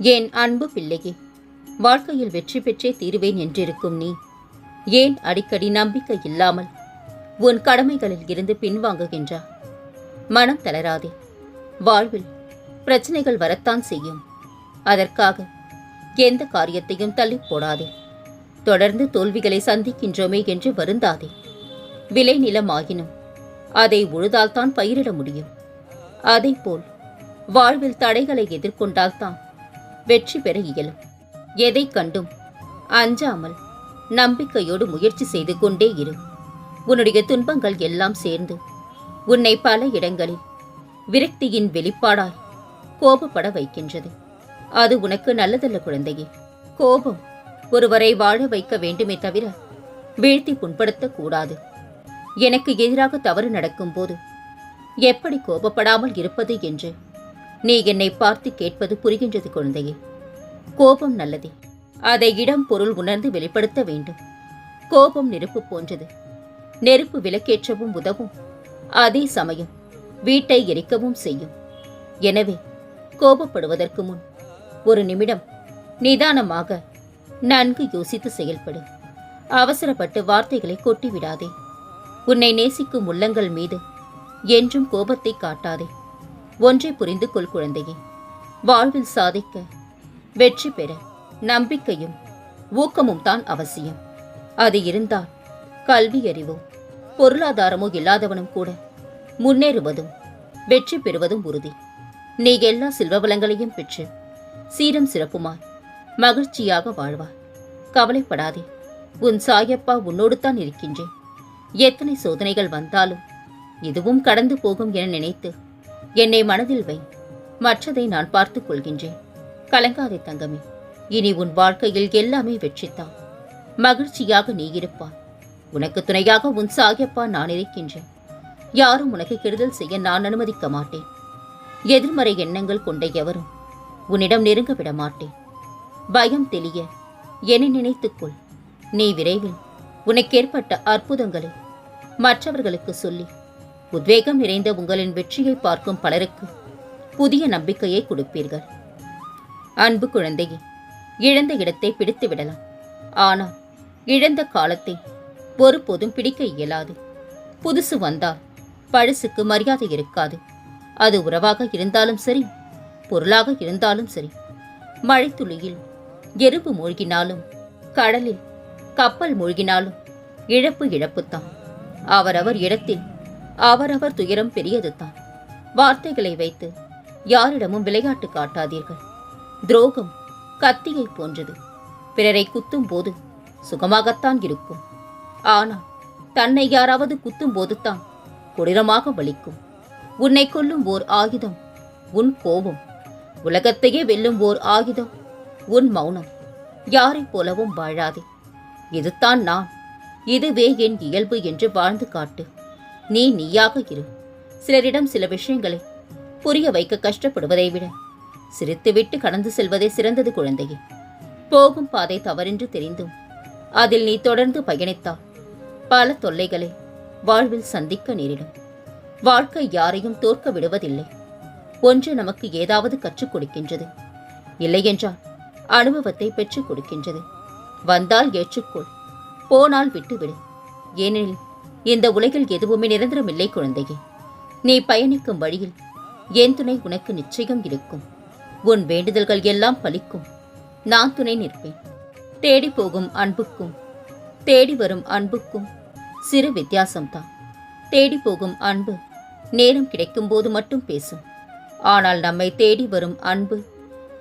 என் அன்பு பிள்ளையே? வாழ்க்கையில் வெற்றி பெற்றே தீருவேன் என்றிருக்கும் நீ. ஏன் அடிக்கடி நம்பிக்கை இல்லாமல் உன் கடமைகளில் இருந்து பின்வாங்குகின்றா? மனம் தளராதே. வாழ்வில் பிரச்சனைகள் வரத்தான் செய்யும். அதற்காக எந்த காரியத்தையும் தள்ளி போடாதே. தொடர்ந்து தோல்விகளை சந்திக்கின்றோமே என்று வருந்தாதே. விளை நிலமாகினும் அதை உழுதால்தான் பயிரிட முடியும். அதைப்போல் வாழ்வில் தடைகளை எதிர்கொண்டால்தான் வெற்றி பெற இயலும். எதை கண்டும் அஞ்சாமல் நம்பிக்கையோடு முயற்சி செய்து கொண்டே இரு. உன்னுடைய துன்பங்கள் எல்லாம் சேர்ந்து உன்னை பல இடங்களில் விரக்தியின் வெளிப்பாடாய் கோபப்பட வைக்கின்றது. அது உனக்கு நல்லதல்ல குழந்தையே. கோபம் ஒருவரை வாழ வைக்க வேண்டுமே தவிர வீழ்த்தி புண்படுத்தக்கூடாது எனக்கு எதிராக தவறு நடக்கும்போது எப்படி கோபப்படாமல் இருப்பது என்று நீ என்னை பார்த்து கேட்பது புரிகின்றது குழந்தையே. கோபம் நல்லதே. அதை இடம் பொருள் உணர்ந்து வெளிப்படுத்த வேண்டும். கோபம் நெருப்பு போன்றது. நெருப்பு விளக்கேற்றவும் உதவும். அதே சமயம் வீட்டை எரிக்கவும் செய்யும். எனவே கோபப்படுவதற்கு முன் ஒரு நிமிடம் நிதானமாக நன்கு யோசித்து செயல்படு. அவசரப்பட்டு வார்த்தைகளை கொட்டிவிடாதே. உன்னை நேசிக்கும் உள்ளங்கள் மீது என்றும் கோபத்தை காட்டாதே. ஒன்றை புரிந்து கொள் குழந்தையே. வாழ்வில் சாதிக்க வெற்றி பெற நம்பிக்கையும் ஊக்கமும் தான் அவசியம். அது இருந்தால் கல்வி அறிவோ பொருளாதாரமோ இல்லாதவனும் கூட முன்னேறுவதும் வெற்றி பெறுவதும் உறுதி. நீ எல்லா செல்வவளங்களையும் பெற்று சீரம் சிறப்புமாய் மகிழ்ச்சியாக வாழ்வாய். கவலைப்படாதே உன் சாயப்பா உன்னோடு தான் இருக்கின்றேன். எத்தனை சோதனைகள் வந்தாலும் இதுவும் கடந்து போகும் என நினைத்து என்னை மனதில் வை. மற்றதை நான் பார்த்துக் கொள்கின்றேன். கலங்காதே தங்கமே. இனி உன் வாழ்க்கையில் எல்லாமே வெற்றித்தான் மகிழ்ச்சியாக நீ இருப்பாய். உனக்கு துணையாக உன் சாகியப்பா நான் இருக்கின்றேன். யாரும் உனக்கு கெடுதல் செய்ய நான் அனுமதிக்க மாட்டேன். எதிர்மறை எண்ணங்கள் கொண்ட எவரும் உன்னிடம் நெருங்க விட மாட்டேன். பயம் தெளிய என்னை நினைத்துக்கொள் நீ விரைவில் உனக்கு ஏற்பட்ட அற்புதங்களை மற்றவர்களுக்கு சொல்லி உத்வேகம் நிறைந்த உங்களின் வெற்றியை பார்க்கும் பலருக்கு புதிய நம்பிக்கையை கொடுப்பீர்கள். அன்பு குழந்தையே இழந்த இடத்தை பிடித்து விடலாம். ஆனால் இழந்த காலத்தை ஒருபோதும் பிடிக்க இயலாது. புதுசு வந்தால் பழசுக்கு மரியாதை இருக்காது. அது உறவாக இருந்தாலும் சரி பொருளாக இருந்தாலும் சரி. மழைத்துளியில் எறும்பு மூழ்கினாலும் கடலில் கப்பல் மூழ்கினாலும் இழப்பு இழப்புத்தான். அவரவர் இடத்தில் அவரவர் துயரம் பெரியதுதான். வார்த்தைகளை வைத்து யாரிடமும் விளையாட்டு காட்டாதீர்கள். துரோகம் கத்தியை போன்றது. பிறரை குத்தும் போது சுகமாகத்தான் இருக்கும். ஆனால் தன்னை யாராவது குத்தும் போதுதான் கொடூரமாக வலிக்கும். உன்னை கொல்லும் ஓர் ஆயுதம் உன் கோபம். உலகத்தையே வெல்லும் ஓர் ஆயுதம் உன் மௌனம். யாரைப் போலவும் வாழாதே. இதுதான் நான். இதுவே என் இயல்பு என்று வாழ்ந்து காட்டு. நீ நீயாக இரு. சிலரிடம் சில விஷயங்களை புரிய வைக்க கஷ்டப்படுவதை விட சிரித்துவிட்டு கடந்து செல்வதே சிறந்தது குழந்தையே. போகும் பாதை தவறென்று தெரிந்தும் அதில் நீ தொடர்ந்து பயணித்தால் பல தொல்லைகளை வாழ்வில் சந்திக்க நேரிடும். வாழ்க்கை யாரையும் தோற்க விடுவதில்லை. ஒன்று நமக்கு ஏதாவது கற்றுக் கொடுக்கின்றது. இல்லையென்றால் அனுபவத்தை பெற்றுக் கொடுக்கின்றது. வந்தால் ஏற்றுக்கொள் போனால் விட்டுவிடு. ஏனெனில் இந்த உலகில் எதுவுமே நிரந்தரமில்லை குழந்தையே. நீ பயணிக்கும் வழியில் என் துணை உனக்கு நிச்சயம் இருக்கும். உன் வேண்டுதல்கள் எல்லாம் பலிக்கும். நான் துணை நிற்பேன். தேடி போகும் அன்புக்கும் தேடி வரும் அன்புக்கும் சிறு வித்தியாசம்தான். தேடி போகும் அன்பு நேரம் கிடைக்கும்போது மட்டும் பேசும். ஆனால் நம்மை தேடி வரும் அன்பு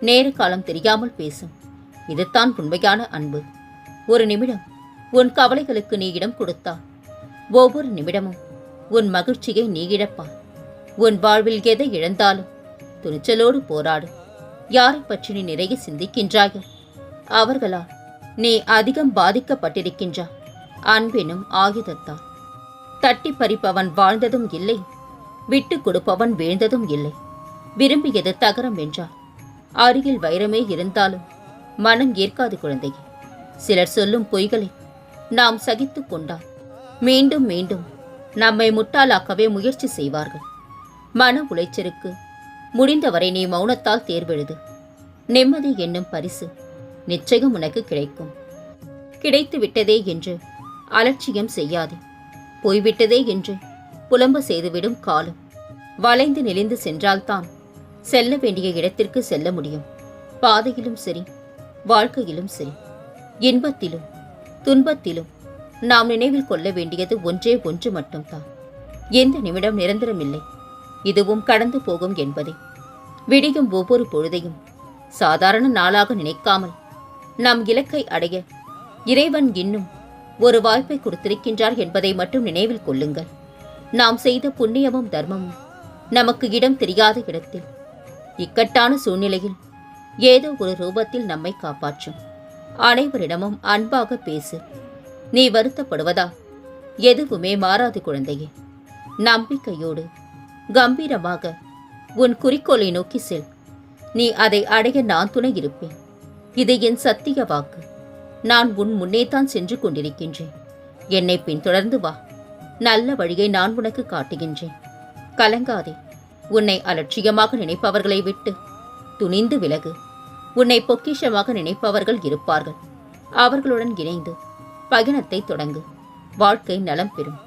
நேர காலம் தெரியாமல் பேசும். இதுதான் உண்மையான அன்பு. ஒரு நிமிடம் உன் கவலைகளுக்கு நீ இடம் கொடுத்தால் ஒவ்வொரு நிமிடமும் உன் மகிழ்ச்சியை நீ இழப்பாய். உன் வாழ்வில் எதை இழந்தாலும் துணிச்சலோடு போராடு. யாரை பற்றி நீ நிறைய சிந்திக்கின்றாயோ? அவர்களால் நீ அதிகம் பாதிக்கப்பட்டிருக்கின்றாய் அன்பெனும் ஆயுதத்தால் தட்டி பறிப்பவன் வாழ்ந்ததும் இல்லை. விட்டு கொடுப்பவன் வீழ்ந்ததும் இல்லை. விரும்பியது தகரம் என்றார் அருகில் வைரமே இருந்தாலும் மனம் ஏற்காது குழந்தையே. சிலர் சொல்லும் பொய்களை நாம் சகித்துக் கொண்டால் மீண்டும் மீண்டும் நம்மை முட்டாளாக்கவே முயற்சி செய்வார்கள். மன உளைச்சலுக்கு முடிந்தவரை நீ மௌனத்தால் தேர்வெழுது. நிம்மதி என்னும் பரிசு நிச்சயம் உனக்கு கிடைக்கும். கிடைத்து விட்டதே என்று அலட்சியம் செய்யாதே. போய்விட்டதே என்று புலம்ப செய்துவிடும் காலம். வளைந்து நெளிந்து சென்றால்தான் செல்ல வேண்டிய இடத்திற்கு செல்ல முடியும். பாதையிலும் சரி வாழ்க்கையிலும் சரி இன்பத்திலும் துன்பத்திலும் நாம் நினைவில் கொள்ள வேண்டியது ஒன்றே ஒன்று மட்டும்தான். எந்த நிமிடம் நிரந்தரமில்லை. இதுவும் கடந்து போகும் என்பதை. விடியும் ஒவ்வொரு பொழுதையும் சாதாரண நாளாக நினைக்காமல் நம் இலக்கை அடைய இறைவன் இன்னும் ஒரு வாய்ப்பை கொடுத்திருக்கின்றார் என்பதை மட்டும் நினைவில் கொள்ளுங்கள். நாம் செய்த புண்ணியமும் தர்மமும் நமக்கு இடம் தெரியாத இடத்தில் இக்கட்டான சூழ்நிலையில் ஏதோ ஒரு ரூபத்தில் நம்மை காப்பாற்றும். அனைவரிடமும் அன்பாக பேசு. நீ வருத்தப்படுவதா? எதுவுமே மாறாது குழந்தையே. நம்பிக்கையோடு கம்பீரமாக உன் குறிக்கோளை நோக்கி செல். நீ அதை அடைய நான் துணை இருப்பேன். இது என் சத்திய வாக்கு. நான் உன் முன்னேதான் சென்று கொண்டிருக்கின்றேன். என்னை பின்தொடர்ந்து வா. நல்ல வழியை நான் உனக்கு காட்டுகின்றேன். கலங்காதே. உன்னை அலட்சியமாக நினைப்பவர்களை விட்டு துணிந்து விலகு. உன்னை பொக்கிஷமாக நினைப்பவர்கள் இருப்பார்கள். அவர்களுடன் இணைந்து பயணத்தை தொடங்கு. வாழ்க்கை நலம் பெறும்.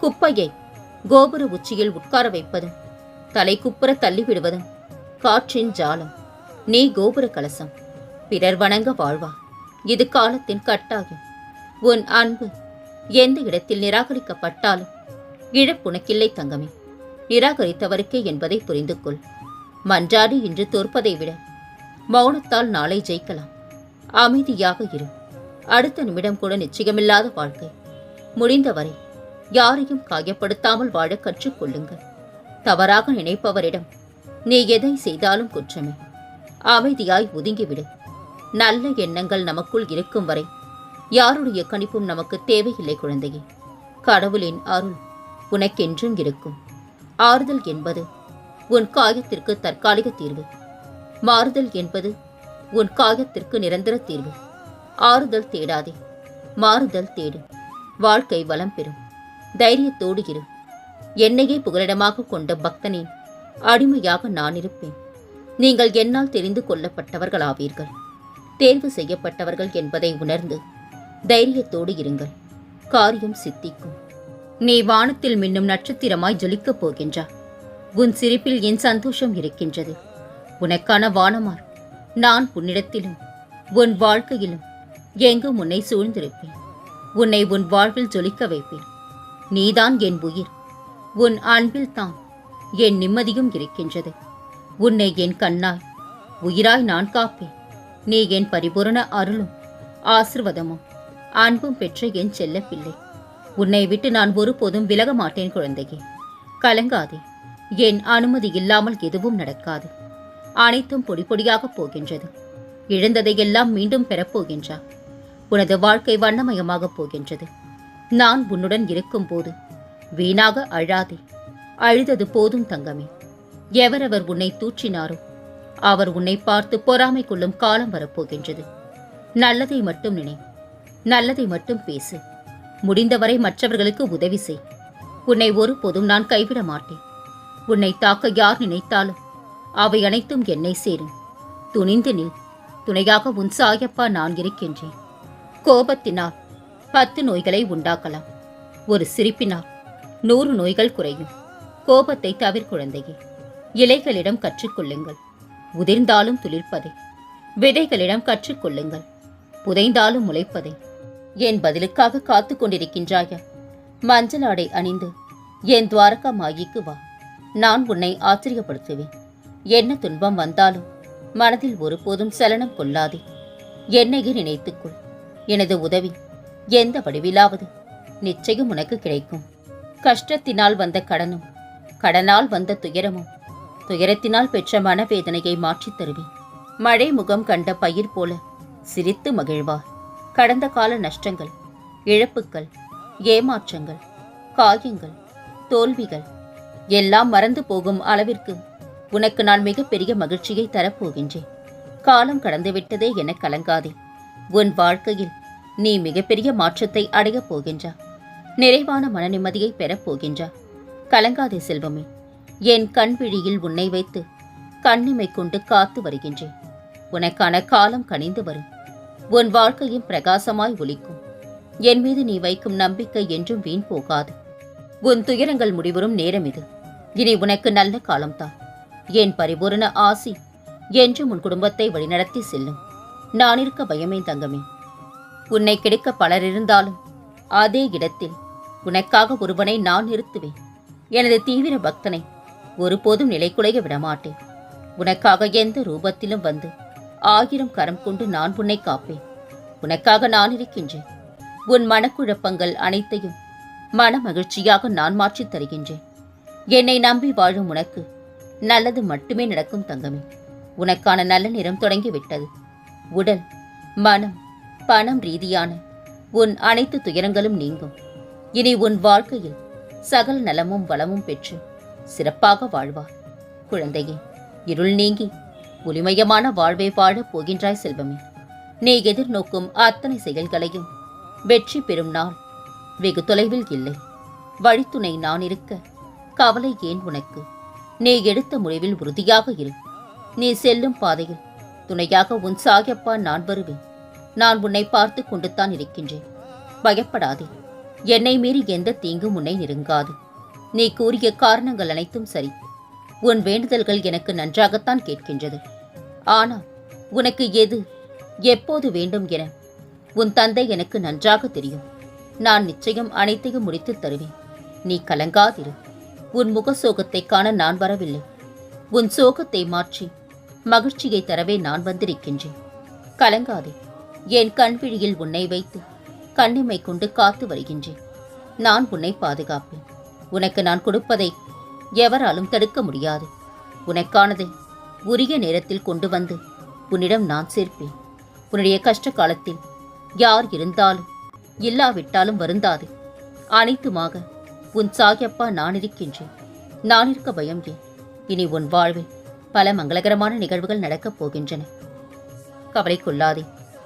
குப்பையை கோபுர உச்சியில் உட்கார வைப்பதும் தலை குப்புற தள்ளிவிடுவதும் காற்றின் ஜாலம். நீ கோபுர கலசம் பிறர் வணங்க வாழ்வா. இது காலத்தின் கட்டாயம். உன் அன்பு எந்த இடத்தில் நிராகரிக்கப்பட்டாலும் இழப்புனக்கில்லை தங்கமே. நிராகரித்தவருக்கே என்பதை புரிந்து கொள். மன்றாடி இன்று தோற்பதை விட மௌனத்தால் நாளை ஜெயிக்கலாம். அமைதியாக இரு. அடுத்த நிமிடம் கூட நிச்சயமில்லாத வாழ்க்கை. முடிந்தவரை யாரையும் காயப்படுத்தாமல் வாழ கற்றுக்கொள்ளுங்கள் தவறாக நினைப்பவரிடம் நீ எதை செய்தாலும் குற்றமே. அமைதியாய் ஒதுங்கிவிடு. நல்ல எண்ணங்கள் நமக்குள் இருக்கும் வரை யாருடைய கணிப்பும் நமக்கு தேவையில்லை குழந்தையே. கடவுளின் அருள் உனக்கென்றும் இருக்கும். ஆறுதல் என்பது உன் காயத்திற்கு தற்காலிக தீர்வு. மாறுதல் என்பது உன் காயத்திற்கு நிரந்தர தீர்வு. ஆறுதல் தேடாதே. மாறுதல் தேடு. வாழ்க்கை வளம் பெறும். தைரியத்தோடு இரு. என்னையே புகலிடமாக கொண்ட பக்தனின் அடிமையாக நான் இருப்பேன். நீங்கள் என்னால் தெரிந்து கொள்ளப்பட்டவர்களாவீர்கள். தேர்வு செய்யப்பட்டவர்கள் என்பதை உணர்ந்து தைரியத்தோடு இருங்கள். காரியம் சித்திக்கும். நீ வானத்தில் மின்னும் நட்சத்திரமாய் ஜொலிக்கப் போகின்றா. உன் சிரிப்பில் என் சந்தோஷம் இருக்கின்றது. உனக்கான வானமார் நான் உன்னிடத்திலும் உன் வாழ்க்கையிலும் எங்கும் உன்னை சூழ்ந்திருப்பேன். உன்னை உன் வாழ்வில் ஜொலிக்க வைப்பேன். நீதான் என் உயிர். உன் அன்பில் தான் என் நிம்மதியும் இருக்கின்றது. உன்னை என் கண்ணாய் உயிராய் நான் காப்பேன். நீ என் பரிபூரண அருளும் ஆசிர்வாதமும் அன்பும் பெற்ற என் செல்ல பிள்ளை உன்னை விட்டு நான் ஒருபோதும் விலக மாட்டேன் குழந்தையே. கலங்காதே. என் அனுமதி இல்லாமல் எதுவும் நடக்காது. அனைத்தும் பொடி பொடியாகப் போகின்றது. இழந்ததையெல்லாம் மீண்டும் பெறப்போகின்றார் உனது வாழ்க்கை வண்ணமயமாகப் போகின்றது. நான் உன்னுடன் இருக்கும்போது வீணாக அழாதே. அழுதது போதும் தங்கமே. எவரவர் உன்னை தூற்றினாரோ அவர் உன்னை பார்த்து பொறாமை கொள்ளும் காலம் வரப்போகின்றது. நல்லதை மட்டும் நினை நல்லதை மட்டும் பேசு. முடிந்தவரை மற்றவர்களுக்கு உதவி செய். உன்னை ஒருபோதும் நான் கைவிட மாட்டேன். உன்னை தாக்க யார் நினைத்தாலும் அவை அனைத்தும் என்னை சேரும். துணிந்து நில் துணையாக உன் சாயப்பா நான் இருக்கின்றேன். கோபத்தினால் பத்து நோய்களை உண்டாக்கலாம். ஒரு சிரிப்பினால் நூறு நோய்கள் குறையும். கோபத்தை தவிர குழந்தையே இலைகளிடம் கற்றுக்கொள்ளுங்கள். உதிர்ந்தாலும் துளிர்ப்பதை விதைகளிடம் கற்றுக்கொள்ளுங்கள். புதைந்தாலும் முளைப்பதை என் பதிலுக்காக காத்து கொண்டிருக்கின்றாய? மஞ்சள் ஆடை அணிந்து என் துவாரகா மாயிக்கு வா. நான் உன்னை ஆச்சரியப்படுத்துவேன். என்ன துன்பம் வந்தாலும் மனதில் ஒருபோதும் சலனம் கொள்ளாதே. என்னையே நினைத்துக்கொள். எனது உதவி எந்த வடிவிலாவது. நிச்சயம் உனக்கு கிடைக்கும். கஷ்டத்தினால் வந்த கடனும் கடனால் வந்த துயரமும் துயரத்தினால் பெற்ற மனவேதனையை மாற்றித் தருவேன். மழை முகம் கண்ட பயிர் போல சிரித்து மகிழ்வார். கடந்த கால நஷ்டங்கள் இழப்புக்கள் ஏமாற்றங்கள் காயங்கள் தோல்விகள் எல்லாம் மறந்து போகும் அளவிற்கு உனக்கு நான் மிகப்பெரிய மகிழ்ச்சியை தரப்போகின்றேன். காலம் கடந்துவிட்டதே என கலங்காதே. உன் வாழ்க்கையில் நீ மிகப்பெரிய மாற்றத்தை அடையப் போகின்றா. நிறைவான மன நிம்மதியை பெறப் போகின்றா. கலங்காதே செல்வமே என் கண் விழியில் உன்னை வைத்து கண்ணிமை கொண்டு காத்து வருகின்றேன். உனக்கான காலம் கனிந்து வரும். உன் வாழ்க்கையும் பிரகாசமாய் ஒலிக்கும். என் மீது நீ வைக்கும் நம்பிக்கை என்றும் வீண் போகாது. உன் துயரங்கள் முடிவரும் நேரம் இது. இனி உனக்கு நல்ல காலம்தான். என் பரிபூரண ஆசி என்றும் உன் குடும்பத்தை வழிநடத்தி செல்லும். நான் இருக்க பயமே தங்கமே. உன்னை கிடைக்க பலர் இருந்தாலும் அதே இடத்தில் உனக்காக ஒருவனை நான் நிறுத்துவேன். எனது தீவிர பக்தனை ஒருபோதும் நிலைக்குலைய விடமாட்டேன். உனக்காக எந்த ரூபத்திலும் வந்து ஆயிரம் கரம் கொண்டு நான் உன்னை காப்பேன். உனக்காக நான் இருக்கின்றேன். உன் மனக்குழப்பங்கள் அனைத்தையும் மன மகிழ்ச்சியாக நான் மாற்றித் தருகின்றேன். என்னை நம்பி வாழும் உனக்கு நல்லது மட்டுமே நடக்கும் தங்கமே. உனக்கான நல்ல நிறம் தொடங்கிவிட்டது. உடல் மனம் பணம் ரீதியான உன் அனைத்து துயரங்களும் நீங்கும். இனி உன் வாழ்க்கையில் சகல நலமும் வளமும் பெற்று சிறப்பாக வாழ்வார் குழந்தையே இருள் நீங்கி ஒளிமயமான வாழ்வை வாழப் போகின்றாய் செல்வமே. நீ எதிர்நோக்கும் அத்தனை செயல்களையும் வெற்றி பெறும் நாள் வெகு தொலைவில் இல்லை. வழித்துணை நான் இருக்க கவலை ஏன் உனக்கு? நீ எடுத்த முடிவில் உறுதியாக இரு. நீ செல்லும் பாதையில் துணையாக உன் சாயப்பா நான் வருவேன். நான் உன்னை பார்த்து கொண்டுத்தான் இருக்கின்றேன். பயப்படாதே. என்னை மீறி எந்த தீங்கும் உன்னை நெருங்காது. நீ கூறிய காரணங்கள் அனைத்தும் சரி. உன் வேண்டுதல்கள் எனக்கு நன்றாகத்தான் கேட்கின்றது. ஆனால் உனக்கு எது எப்போது வேண்டும் என உன் தந்தை எனக்கு நன்றாக தெரியும். நான் நிச்சயம் அனைத்தையும் முடித்துத் தருவேன். நீ கலங்காதிரு. உன் முக சோகத்தை காண நான் வரவில்லை. உன் சோகத்தை மாற்றி மகிழ்ச்சியை தரவே நான் வந்திருக்கின்றேன். கலங்காதே. என் கண்விழியில் உன்னை வைத்து கண்ணிமை கொண்டு காத்து வருகின்றேன். நான் உன்னை பாதுகாப்பேன். உனக்கு நான் கொடுப்பதை எவராலும் தடுக்க முடியாது. உனக்கானதை உரிய நேரத்தில் கொண்டு வந்து உன்னிடம் நான் சேர்ப்பேன். உன்னுடைய கஷ்ட காலத்தில் யார் இருந்தாலும் இல்லாவிட்டாலும் வருந்தாது. அனைத்துமாக உன் சாகியப்பா நான் இருக்கின்றேன். நான் இருக்க பயம் ஏன்? இனி உன் வாழ்வில் பல மங்களகரமான நிகழ்வுகள் நடக்கப் போகின்றன. கவலை கொள்ளாதே.